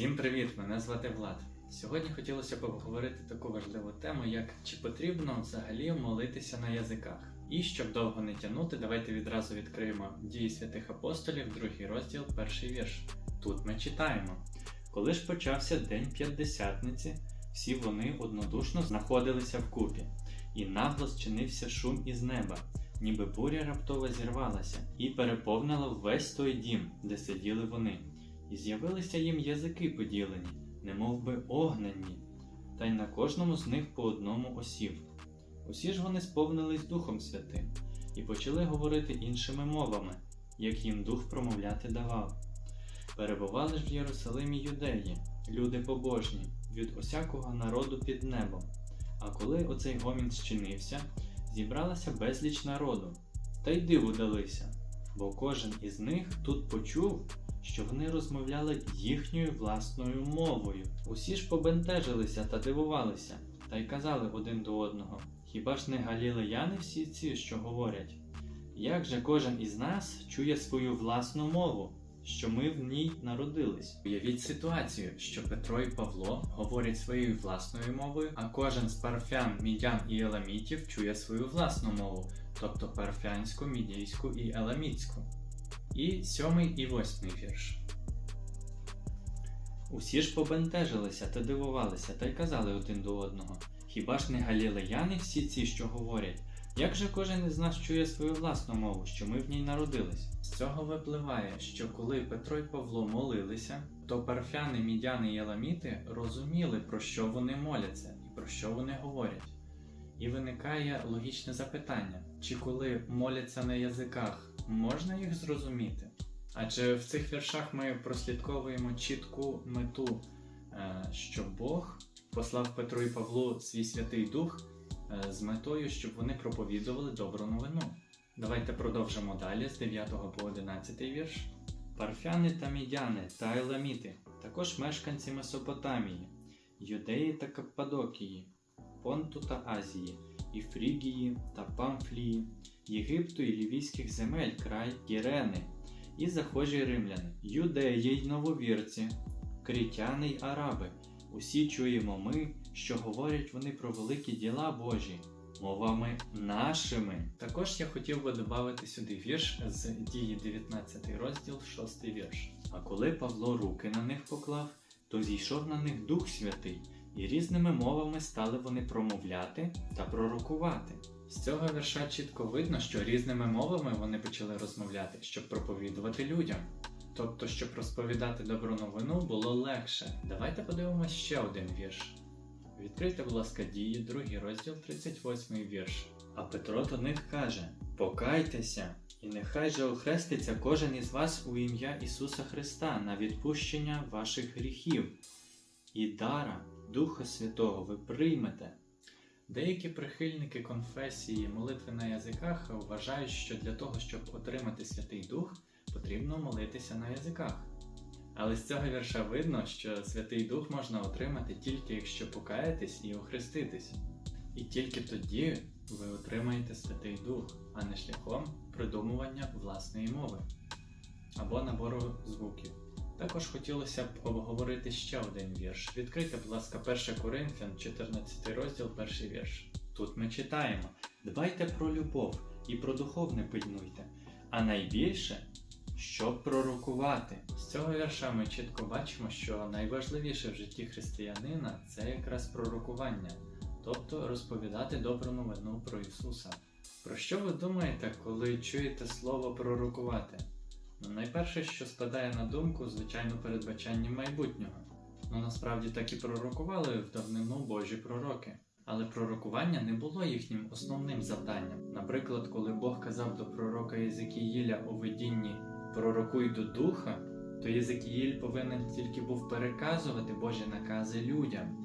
Всім привіт! Мене звати Влад. Сьогодні хотілося б обговорити таку важливу тему, як чи потрібно взагалі молитися на язиках. І щоб довго не тягнути, давайте відразу відкриємо дії святих апостолів, другий розділ, перший вірш. Тут ми читаємо: Коли ж почався день п'ятдесятниці, всі вони однодушно знаходилися вкупі, і нагло зчинився шум із неба, ніби буря раптово зірвалася, і переповнила весь той дім, де сиділи вони. І з'явилися їм язики поділені, немов би огненні, та й на кожному з них по одному осів. Усі ж вони сповнились Духом Святим і почали говорити іншими мовами, як їм дух промовляти давав. Перебували ж в Єрусалимі юдеї, люди побожні, від усякого народу під небом. А коли оцей гомін зчинився, зібралася безліч народу, та й диву далися, бо кожен із них тут почув, що вони розмовляли їхньою власною мовою. Усі ж побентежилися та дивувалися, та й казали один до одного: Хіба ж не галілеяни всі ці, що говорять? Як же кожен із нас чує свою власну мову, що ми в ній народились? Уявіть ситуацію, що Петро і Павло говорять своєю власною мовою, а кожен з парфян, мідян і еламітів чує свою власну мову, тобто парфянську, мідійську і еламітську. І сьомий і восьмий вірш. Усі ж побентежилися та дивувалися, та й казали один до одного: Хіба ж не галілеяни всі ці, що говорять? Як же кожен із нас чує свою власну мову, що ми в ній народились? З цього випливає, що коли Петро й Павло молилися, то парфяни, мідяни і еламіти розуміли, про що вони моляться і про що вони говорять. І виникає логічне запитання: чи коли моляться на язиках, можна їх зрозуміти? Адже в цих віршах ми прослідковуємо чітку мету, е, що Бог послав Петру і Павлу свій Святий Дух е, з метою, щоб вони проповідували добру новину. Давайте продовжимо далі з 9 по 11 вірш. Парфяни та мідяни та еламіти, також мешканці Месопотамії, Юдеї та Каппадокії, Понту та Азії, і Фрігії та Памфлії, Єгипту і лівійських земель край Кірени, і захожі римляни, юдеї й нововірці, крітяни й араби. Усі чуємо ми, що говорять вони про великі діла Божі, мовами нашими. Також я хотів би додати сюди вірш з дії 19 розділ, 6 вірш. А коли Павло руки на них поклав, то зійшов на них Дух Святий, і різними мовами стали вони промовляти та пророкувати. З цього вірша чітко видно, що різними мовами вони почали розмовляти, щоб проповідувати людям. Тобто, щоб розповідати добру новину, було легше. Давайте подивимося ще один вірш. Відкрийте, будь ласка, дії, другий розділ, 38 вірш. А Петро до них каже: Покайтеся, і нехай же охреститься кожен із вас у ім'я Ісуса Христа на відпущення ваших гріхів, і дара Духа Святого ви приймете. Деякі прихильники конфесії молитви на язиках вважають, що для того, щоб отримати Святий Дух, потрібно молитися на язиках. Але з цього вірша видно, що Святий Дух можна отримати тільки якщо покаєтесь і охреститесь. І тільки тоді ви отримаєте Святий Дух, а не шляхом придумування власної мови або набору звуків. Також хотілося б обговорити ще один вірш. Відкрийте, будь ласка, 1 Коринфян, 14 розділ, перший вірш. Тут ми читаємо: Дбайте про любов і про духовне пильнуйте, а найбільше, щоб пророкувати. З цього вірша ми чітко бачимо, що найважливіше в житті християнина це якраз пророкування, тобто розповідати добру новину про Ісуса. Про що ви думаєте, коли чуєте слово пророкувати? Найперше, що спадає на думку, звичайно, передбачання майбутнього. Ну насправді так і пророкували в давнину Божі пророки. Але пророкування не було їхнім основним завданням. Наприклад, коли Бог казав до пророка Єзекіїля у видінні пророкуй до духа, то Єзекіїль повинен тільки був переказувати Божі накази людям.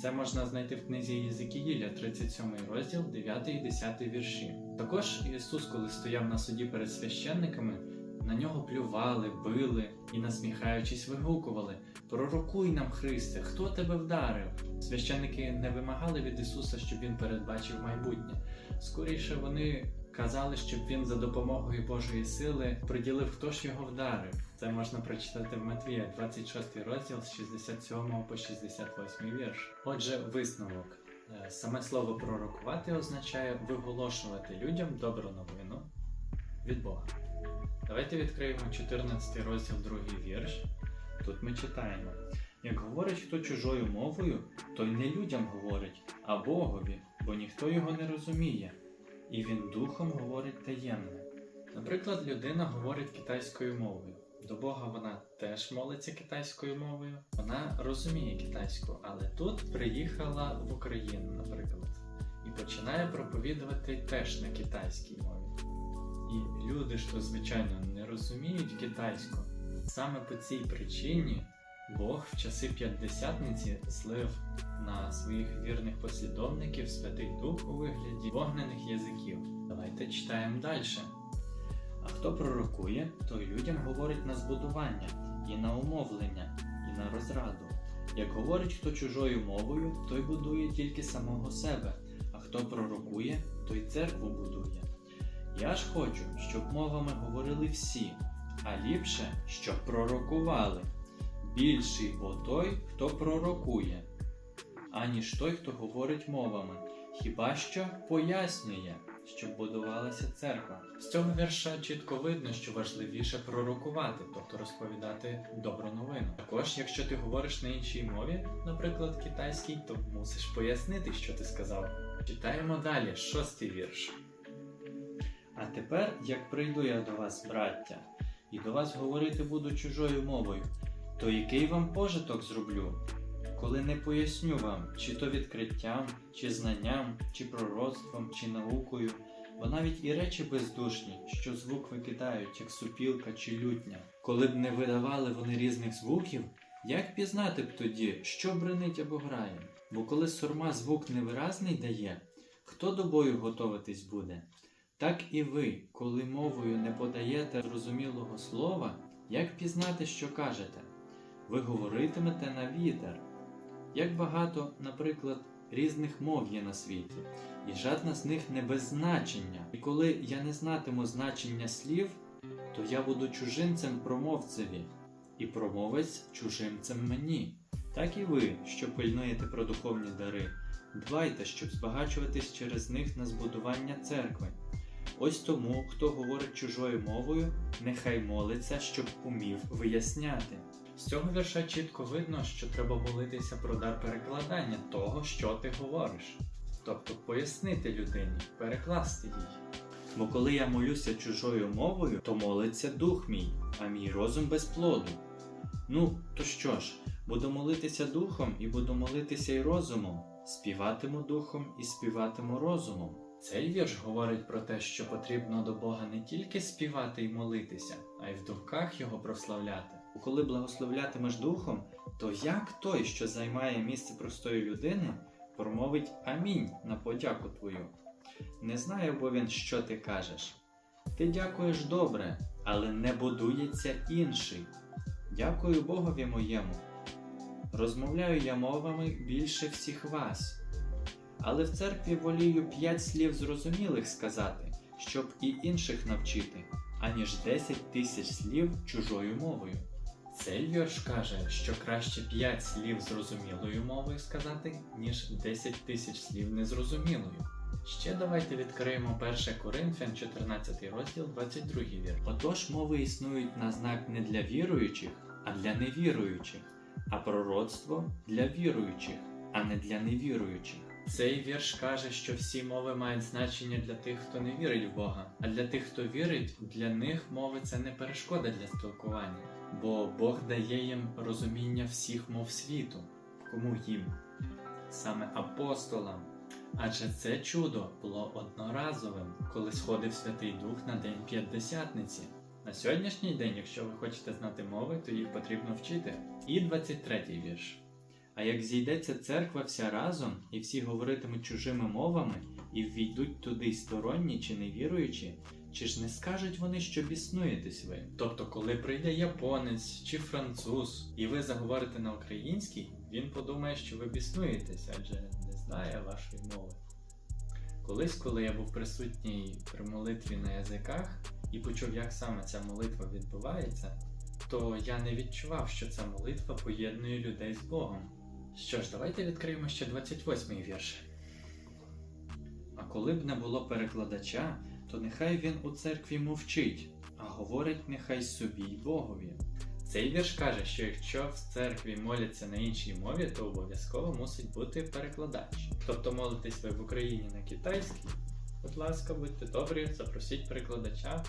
Це можна знайти в книзі Єзекіїля, 37 розділ, 9 і 10 вірші. Також Ісус, коли стояв на суді перед священниками, на нього плювали, били і, насміхаючись, вигукували: Пророкуй нам, Христе, хто тебе вдарив? Священники не вимагали від Ісуса, щоб Він передбачив майбутнє. Скоріше вони казали, щоб він за допомогою Божої сили приділив, хто ж його вдарив. Це можна прочитати в Матвія, 26 розділ з 67 по 68 вірш. Отже, висновок. Е, Саме слово пророкувати означає виголошувати людям добру новину від Бога. Давайте відкриємо 14 розділ, другий вірш. Тут ми читаємо: як говорить хто чужою мовою, той не людям говорить, а Богові, бо ніхто його не розуміє, і він духом говорить таємне. Наприклад, людина говорить китайською мовою. До Бога вона теж молиться китайською мовою, вона розуміє китайську, але тут приїхала в Україну, наприклад, і починає проповідувати теж на китайській. І люди то, звичайно, не розуміють китайську. Саме по цій причині Бог в часи п'ятдесятниці злив на своїх вірних послідовників Святий Дух у вигляді вогнених язиків. Давайте читаємо далі. А хто пророкує, той людям говорить на збудування, і на умовлення, і на розраду. Як говорить хто чужою мовою, той будує тільки самого себе, а хто пророкує, той церкву будує. Я ж хочу, щоб мовами говорили всі, а ліпше, щоб пророкували. Більший бо той, хто пророкує, аніж той, хто говорить мовами, хіба що пояснює, щоб будувалася церква. З цього вірша чітко видно, що важливіше пророкувати, тобто розповідати добру новину. Також, якщо ти говориш на іншій мові, наприклад, китайській, то мусиш пояснити, що ти сказав. Читаємо далі, шостий вірш. А тепер, як прийду я до вас, браття, і до вас говорити буду чужою мовою, то який вам пожиток зроблю? Коли не поясню вам, чи то відкриттям, чи знанням, чи пророцтвом, чи наукою, бо навіть і речі бездушні, що звук викидають, як супілка чи лютня, коли б не видавали вони різних звуків, як пізнати б тоді, що бренить або грає? Бо коли сурма звук невиразний дає, хто до бою готовитись буде? Так і ви, коли мовою не подаєте зрозумілого слова, як пізнати, що кажете? Ви говоритимете на вітер. Як багато, наприклад, різних мов є на світі, і жодна з них не без значення. І коли я не знатиму значення слів, то я буду чужинцем промовцеві, і промовець чужинцем мені. Так і ви, що пильнуєте про духовні дари, дбайте, щоб збагачуватись через них на збудування церкви. Ось тому, хто говорить чужою мовою, нехай молиться, щоб умів виясняти. З цього вірша чітко видно, що треба молитися про дар перекладання того, що ти говориш. Тобто пояснити людині, перекласти їй. Бо коли я молюся чужою мовою, то молиться дух мій, а мій розум без плоду. Ну, то що ж, буду молитися духом і буду молитися й розумом, співатиму духом і співатиму розумом. Цей вірш говорить про те, що потрібно до Бога не тільки співати і молитися, а й в думках його прославляти. Коли благословлятимеш духом, то як той, що займає місце простої людини, промовить амінь на подяку твою? Не знаю, бо він, що ти кажеш. Ти дякуєш добре, але не будується інший. Дякую Богові моєму. Розмовляю я мовами більше всіх вас. Але в церкві волію п'ять слів зрозумілих сказати, щоб і інших навчити, аніж десять тисяч слів чужою мовою. Цей вірш каже, що краще п'ять слів зрозумілою мовою сказати, ніж 10 тисяч слів незрозумілою. Ще давайте відкриємо 1 Коринфян, 14 розділ, 22 вір. Отож, мови існують на знак не для віруючих, а для невіруючих, а пророцтво для віруючих, а не для невіруючих. Цей вірш каже, що всі мови мають значення для тих, хто не вірить в Бога, а для тих, хто вірить, для них мови це не перешкода для спілкування, бо Бог дає їм розуміння всіх мов світу. Кому їм? Саме апостолам. Адже це чудо було одноразовим, коли сходив Святий Дух на День П'ятдесятниці. На сьогоднішній день, якщо ви хочете знати мови, то їх потрібно вчити. І 23 вірш. А як зійдеться церква вся разом, і всі говоритимуть чужими мовами, і ввійдуть туди сторонні чи невіруючі, чи ж не скажуть вони, що біснуєтесь ви? Тобто, коли прийде японець чи француз, і ви заговорите на українській, він подумає, що ви біснуєтесь, адже не знає вашої мови. Колись, коли я був присутній при молитві на язиках і почув, як саме ця молитва відбувається, то я не відчував, що ця молитва поєднує людей з Богом. Що ж, давайте відкриємо ще 28-й вірш. А коли б не було перекладача, то нехай він у церкві мовчить, а говорить нехай собі й Богові. Цей вірш каже, що якщо в церкві моляться на іншій мові, то обов'язково мусить бути перекладач. Тобто молитесь ви в Україні на китайській, будь ласка, будьте добрі, запросіть перекладача,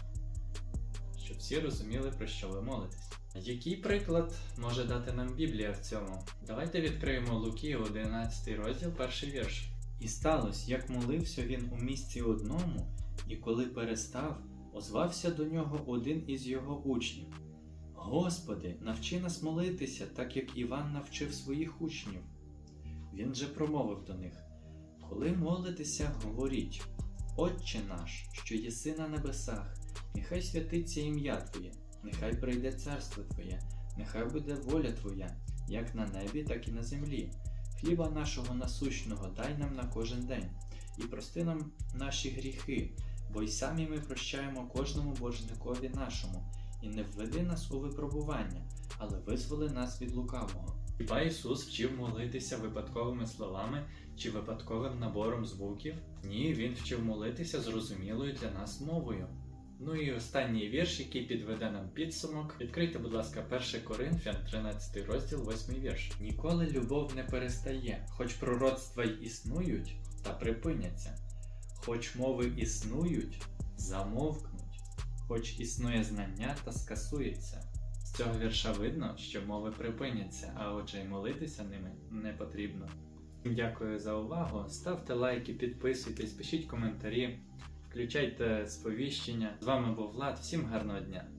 щоб всі розуміли, про що ви молитесь. Який приклад може дати нам Біблія в цьому? Давайте відкриємо Луки, 11 розділ, перший вірш. І сталося, як молився він у місці одному, і коли перестав, озвався до нього один із його учнів. Господи, навчи нас молитися, так як Іван навчив своїх учнів. Він же промовив до них: Коли молитеся, говоріть, Отче наш, що єси на небесах, нехай святиться ім'я Твоє, нехай прийде царство Твоє, нехай буде воля Твоя, як на небі, так і на землі. Хліба нашого насущного дай нам на кожен день, і прости нам наші гріхи, бо й самі ми прощаємо кожному боржникові нашому, і не введи нас у випробування, але визволи нас від лукавого. Хіба Ісус вчив молитися випадковими словами чи випадковим набором звуків? Ні, Він вчив молитися зрозумілою для нас мовою. Ну і останній вірш, який підведе нам підсумок. Відкрийте, будь ласка, 1 Коринфян, 13 розділ, 8 вірш. Ніколи любов не перестає, хоч пророцтва й існують, та припиняться, хоч мови існують, замовкнуть, хоч існує знання та скасується. З цього вірша видно, що мови припиняться, а отже, й молитися ними не потрібно. Дякую за увагу. Ставте лайки, підписуйтесь, пишіть коментарі, включайте сповіщення. З вами був Влад. Всім гарного дня!